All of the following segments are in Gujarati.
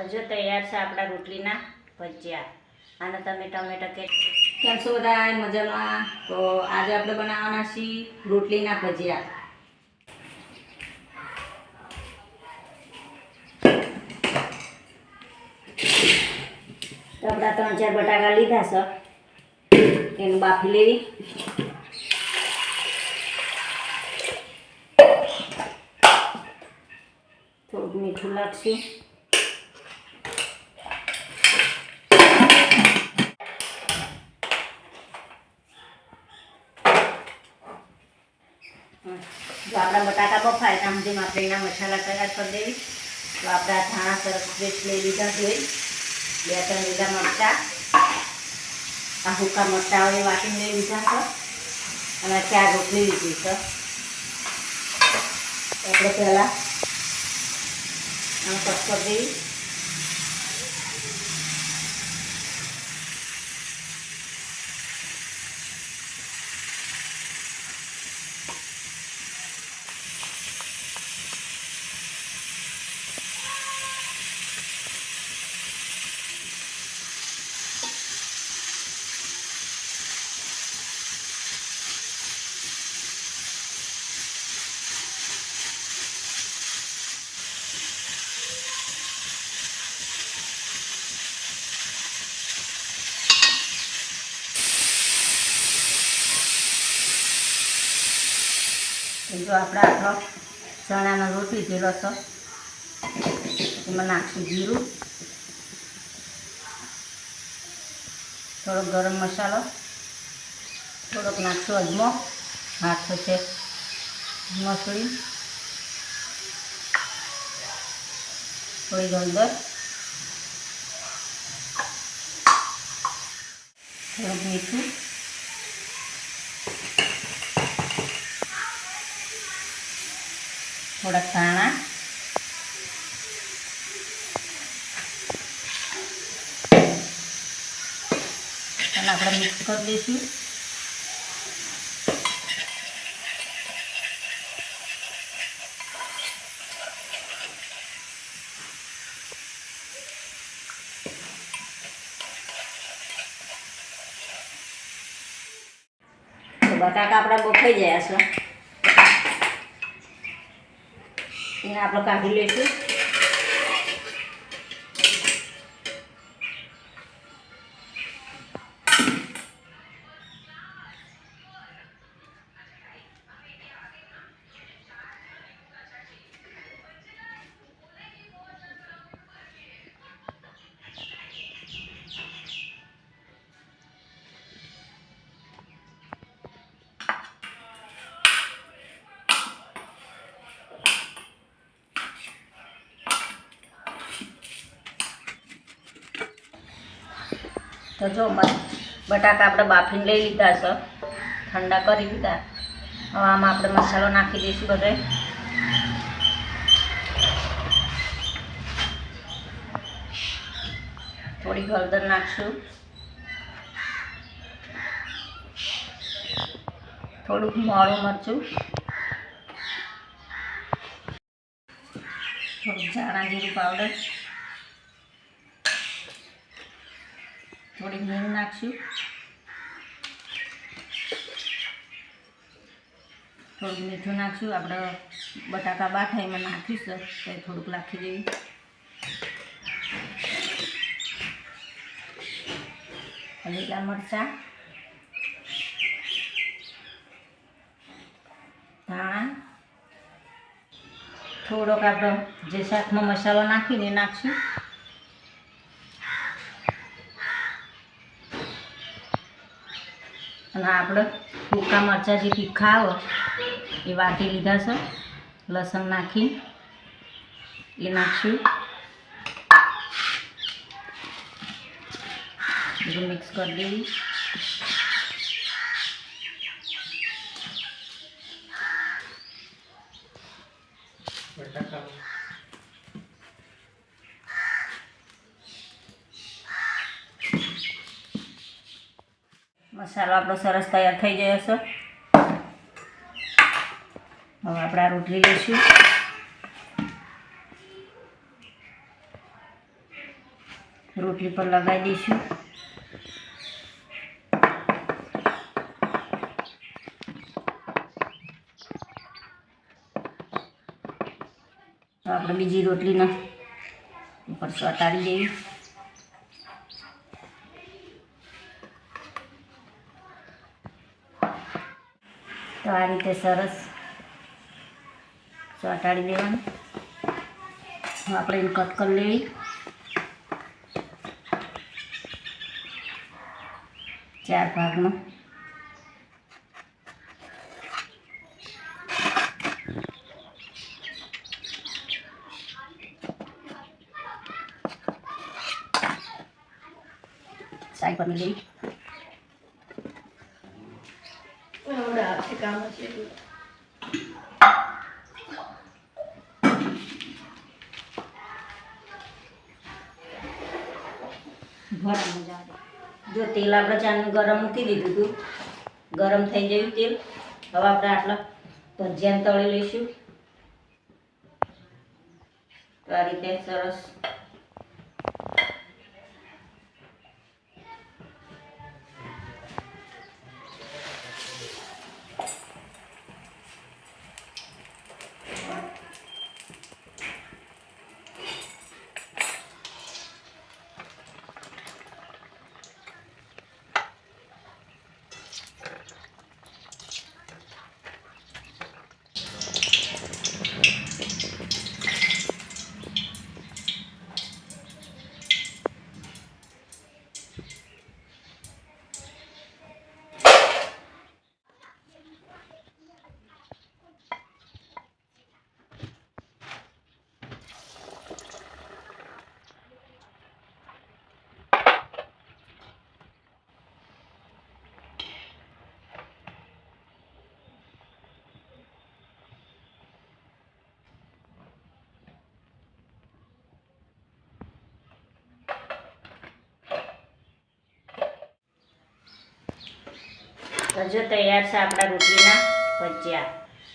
તો જો તૈયાર છે આપણા રોટલીના ભજીયા. અને તમે ટમેટા કે કેમ છો બધા મજામાં? તો આજે આપણે બનાવવાના છીએ રોટલીના ભજીયા. તો આપણા ત્રણ ચાર બટાકા લીધા છે. એનું બાફી લેવી. થોડુંક મીઠું લાગશે. જો આપણા બટાકા બફાય ત્યાં સુધી આપણે એના મસાલા તૈયાર કરી દેવી, તો આપણા ધાણા સરસ પેસ્ટ લઈ લીધા જોઈ. બે ત્રણ લીધા મરચાં. આ હુકા મરચાં હોય વાટીને લઈ લીધા છે. અને ચાર રોટલી લીધી છે. આપણે પહેલાં આમ કટ કરી દેવી જો આપણે આટલો ચણાનો રોટી લીધેલો છે. એમાં નાખશું જીરું. થોડોક ગરમ મસાલો. થોડોક નાખશું અજમો. હાથ છે મસળી થોડી હળદર. થોડુંક મીઠું. થોડાક ધાણા અને આપણે મિક્સ કરી દઈશું તો બટાકા આપણા બફાઈ ગયા છે એને આપણે કાઢી લઈશું. તો જો બટાકા આપણે બાફીને લઈ લીધા છે. ઠંડા કરી લીધા. હવે આમાં આપણે મસાલો નાખી દઈશું બધે. થોડી હળદર નાખશું. થોડુંક મોળું મરચું. થોડુંક ધાણા જીરું પાવડર થોડી હિંગ નાખશું. થોડુંક મીઠું નાખશું. આપણે બટાકા બાફા એમાં નાખીશું. તો થોડુંક નાખી દઈએ લીલા મરચાં. ધાણા. થોડોક આપણે જે શાકમાં મસાલો નાખીને નાખશું. અને આપણે સૂકા મરચાં જે તીખા આવે, એ વાટી લીધા છે. લસણ નાખી એ નાખશું. બધું મિક્સ કરી દેવી. મસાલો આપણો સરસ તૈયાર થઈ ગયો છે. હવે આપણે આ રોટલી લઈશું. રોટલી પર લગાવી દઈશું. આપણે બીજી રોટલીના ઉપર ચોટાડી દેવી તો આ રીતે સરસ ચોટાડી દેવાનું. આપણે એને કટ કરી લેવી. ચાર ભાગમાં. સાઈડ પર લેવી. જો તેલ આપણે ચાનું ગરમ મૂકી દીધું હતું. ગરમ થઈ ગયું તેલ. હવે આપણે આટલા ભજીયા તળી લઈશું. આ રીતે સરસ તો જો તૈયાર છે આપણા રોટલીના ભજીયા.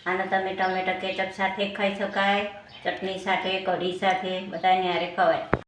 આને તમે ટમેટા કેચપ સાથે ખાઈ શકાય, ચટણી સાથે, કઢી સાથે, બધાને હારે ખવાય.